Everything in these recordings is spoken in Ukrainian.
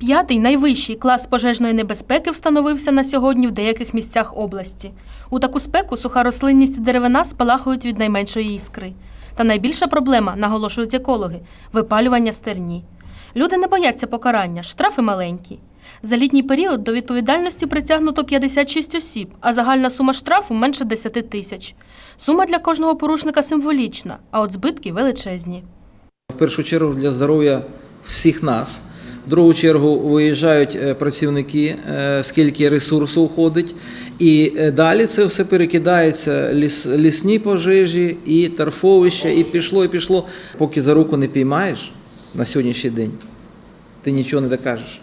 П'ятий найвищий клас пожежної небезпеки встановився на сьогодні в деяких місцях області. У таку спеку суха рослинність і деревина спалахують від найменшої іскри. Та найбільша проблема, наголошують екологи випалювання стерні. Люди не бояться покарання, штрафи маленькі. За літній період до відповідальності притягнуто 56 осіб, а загальна сума штрафу менше 10 тисяч. Сума для кожного порушника символічна, а от збитки величезні. В першу чергу для здоров'я всіх нас. В другу чергу виїжджають е, працівники, е, скільки ресурсу входить, і е, далі це все перекидається ліс, лісні пожежі і торфовища, і пішло, і пішло. Поки за руку не піймаєш на сьогоднішній день, ти нічого не докажеш.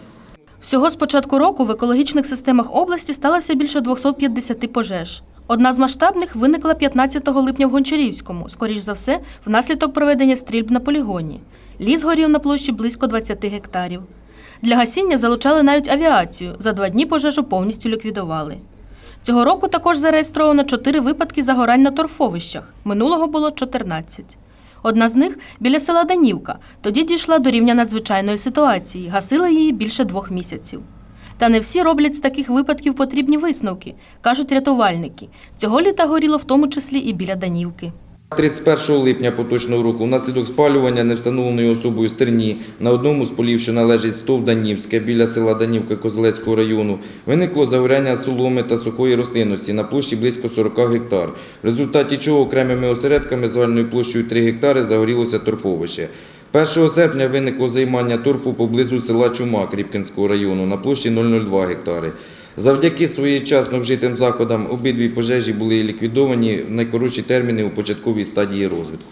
Всього з початку року в екологічних системах області сталося більше 250 пожеж. Одна з масштабних виникла 15 липня в Гончарівському, скоріш за все, внаслідок проведення стрільб на полігоні. Ліс горів на площі близько 20 гектарів. Для гасіння залучали навіть авіацію. За два дні пожежу повністю ліквідували. Цього року також зареєстровано 4 випадки загорань на торфовищах. Минулого було 14. Одна з них біля села Данівка. Тоді дійшла до рівня надзвичайної ситуації. Гасили її більше двох місяців. Та не всі роблять з таких випадків потрібні висновки, кажуть рятувальники. Цього літа горіло в тому числі і біля Данівки. 31 липня поточного року внаслідок спалювання невстановленою особою стерні на одному з полів, що належить стов Данівське біля села Данівка Козелецького району, виникло загоряння соломи та сухої рослинності на площі близько 40 гектар, в результаті чого окремими осередками загальною площею 3 гектари загорілося торфовище. 1 серпня виникло займання торфу поблизу села Чумак Рібкінського району на площі 0,02 гектари. Завдяки своєчасно вжитим заходам обидві пожежі були ліквідовані в найкоротші терміни у початковій стадії розвитку.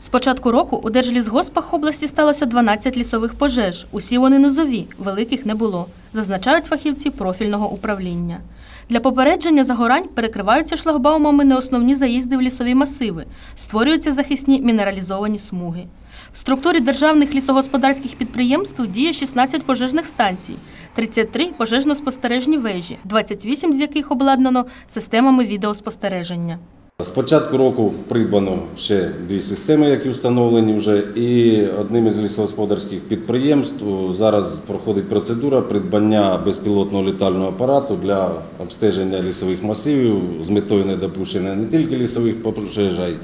З початку року у Держлісгоспах області сталося 12 лісових пожеж. Усі вони низові, великих не було, зазначають фахівці профільного управління. Для попередження загорань перекриваються шлагбаумами неосновні заїзди в лісові масиви, створюються захисні мінералізовані смуги. В структурі державних лісогосподарських підприємств діє 16 пожежних станцій, 33 пожежно-спостережні вежі, 28 з яких обладнано системами відеоспостереження. З початку року придбано ще дві системи, які встановлені вже, і одним із лісогосподарських підприємств зараз проходить процедура придбання безпілотного літального апарату для обстеження лісових масивів з метою недопущення не тільки лісових пожеж, а й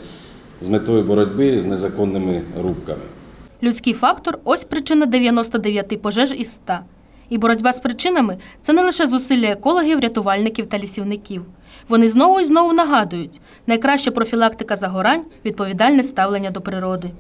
з метою боротьби з незаконними рубками. Людський фактор ось причина 99 пожеж із 100. І боротьба з причинами це не лише зусилля екологів, рятувальників та лісівників. Вони знову і знову нагадують, найкраща профілактика загорань відповідальне ставлення до природи.